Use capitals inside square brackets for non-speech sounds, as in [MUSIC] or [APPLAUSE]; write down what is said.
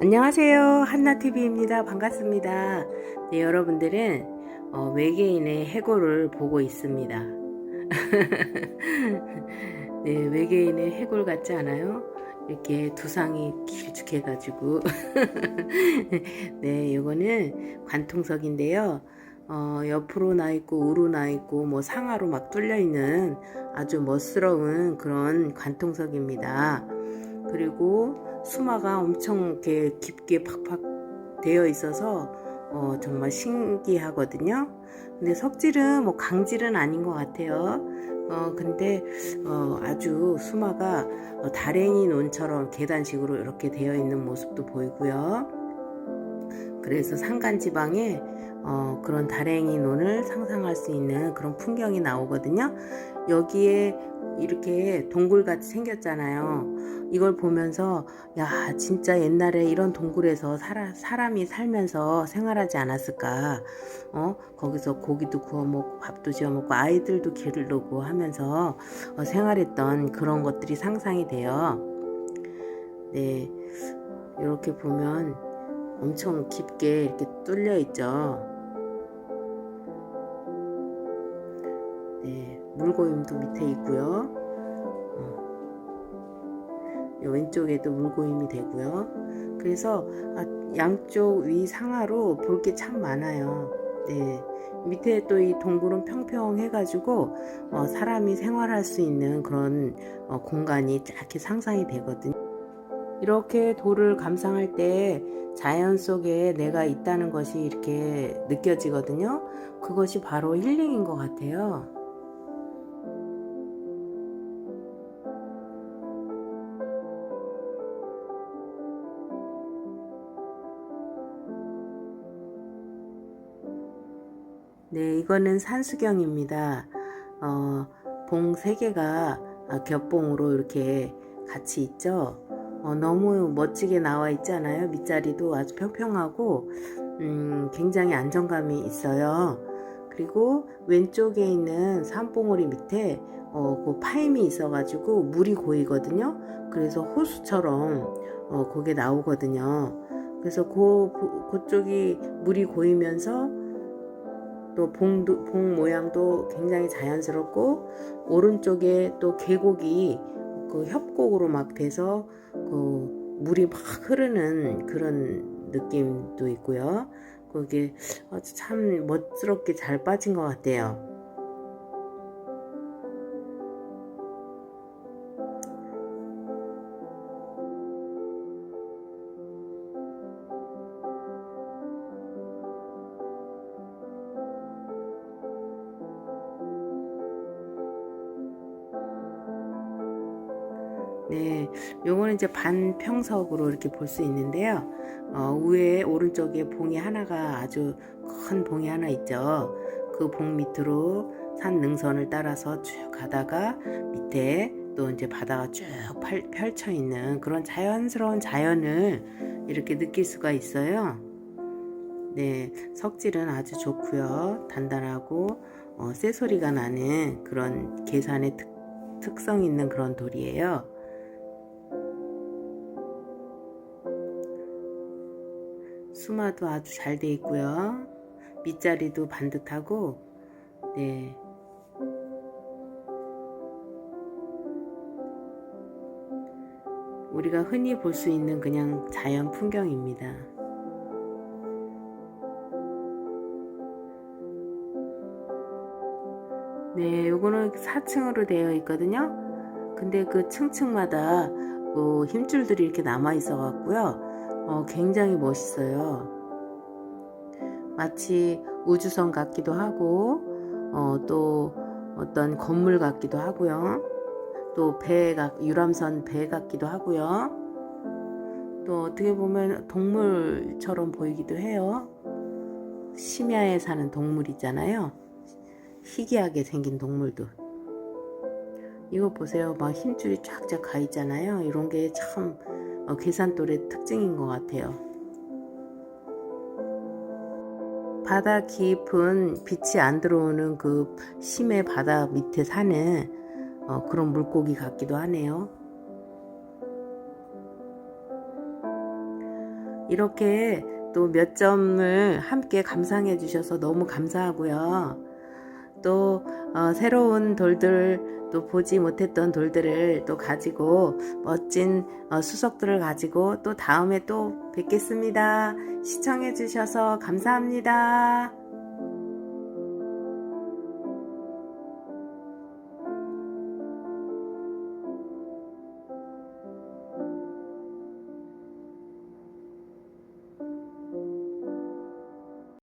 안녕하세요. 한나TV입니다. 반갑습니다. 네, 여러분들은 어, 외계인의 해골을 보고 있습니다. [LAUGHS] 네, 외계인의 해골 같지 않아요? 이렇게 두상이 길쭉해가지고. [LAUGHS] 네, 요거는 관통석인데요. 어, 옆으로 나 있고, 우로 나 있고, 뭐 상하로 막 뚫려 있는 아주 멋스러운 그런 관통석입니다. 그리고 수마가 엄청 이렇게 깊게 팍팍 되어 있어서 어, 정말 신기하거든요. 근데 석질은 뭐 강질은 아닌 것 같아요. 어, 근데 어, 아주 수마가 어, 다랭이 논처럼 계단식으로 이렇게 되어 있는 모습도 보이고요. 그래서 산간 지방에 어, 그런 다랭이 논을 상상할 수 있는 그런 풍경이 나오거든요. 여기에 이렇게 동굴같이 생겼잖아요. 이걸 보면서 야 진짜 옛날에 이런 동굴에서 살아, 사람이 살면서 생활하지 않았을까 어 거기서 고기도 구워 먹고 밥도 지어 먹고 아이들도 기르고 하면서 어, 생활했던 그런 것들이 상상이 돼요 네 이렇게 보면 엄청 깊게 이렇게 뚫려 있죠 네 물고임도 밑에 있고요 왼쪽에도 물고임이 되고요. 그래서 아, 양쪽 위 상하로 볼 게 참 많아요. 네. 밑에 또 이 동굴은 평평해가지고 어, 사람이 생활할 수 있는 그런 어, 공간이 이렇게 상상이 되거든요. 이렇게 돌을 감상할 때 자연 속에 내가 있다는 것이 이렇게 느껴지거든요. 그것이 바로 힐링인 것 같아요. 네, 이거는 산수경입니다. 어, 봉 3개가 겹봉으로 이렇게 같이 있죠. 어, 너무 멋지게 나와 있잖아요. 밑자리도 아주 평평하고, 음, 굉장히 안정감이 있어요. 그리고 왼쪽에 있는 산봉우리 밑에 어, 그 파임이 있어가지고 물이 고이거든요. 그래서 호수처럼 어, 그게 나오거든요. 그래서 그, 그쪽이 물이 고이면서 또 봉도, 봉 모양도 굉장히 자연스럽고 오른쪽에 또 계곡이 그 협곡으로 막 돼서 그 물이 막 흐르는 그런 느낌도 있고요. 그게 아주 참 멋스럽게 잘 빠진 것 같아요. 네, 요거는 이제 반평석으로 이렇게 볼 수 있는데요. 어, 위에 오른쪽에 봉이 하나가 아주 큰 봉이 하나 있죠. 그 봉 밑으로 산 능선을 따라서 쭉 가다가 밑에 또 이제 바다가 쭉 펼쳐 있는 그런 자연스러운 자연을 이렇게 느낄 수가 있어요. 네, 석질은 아주 좋고요. 단단하고 어, 쇠소리가 나는 그런 계산의 특, 특성 있는 그런 돌이에요. 수마도 아주 잘 돼 있고요. 밑자리도 반듯하고, 네. 우리가 흔히 볼 수 있는 그냥 자연 풍경입니다. 네, 요거는 4층으로 되어 있거든요. 근데 그 층층마다 뭐 힘줄들이 이렇게 남아 있어 갖고요. 어, 굉장히 멋있어요. 마치 우주선 같기도 하고, 어, 또 어떤 건물 같기도 하고요. 또 배, 유람선 배 같기도 하고요. 또 어떻게 보면 동물처럼 보이기도 해요. 심야에 사는 동물이잖아요. 희귀하게 생긴 동물도. 이거 보세요. 막 힘줄이 쫙쫙 가 있잖아요. 이런 게 참 어, 계산돌의 특징인 것 같아요. 바다 깊은 빛이 안 들어오는 그 심해 바다 밑에 사는 어, 그런 물고기 같기도 하네요. 이렇게 또 몇 점을 함께 감상해 주셔서 너무 감사하고요. 또 어, 새로운 돌들 또 보지 못했던 돌들을 또 가지고 멋진 어, 수석들을 가지고 또 다음에 또 뵙겠습니다. 시청해 주셔서 감사합니다.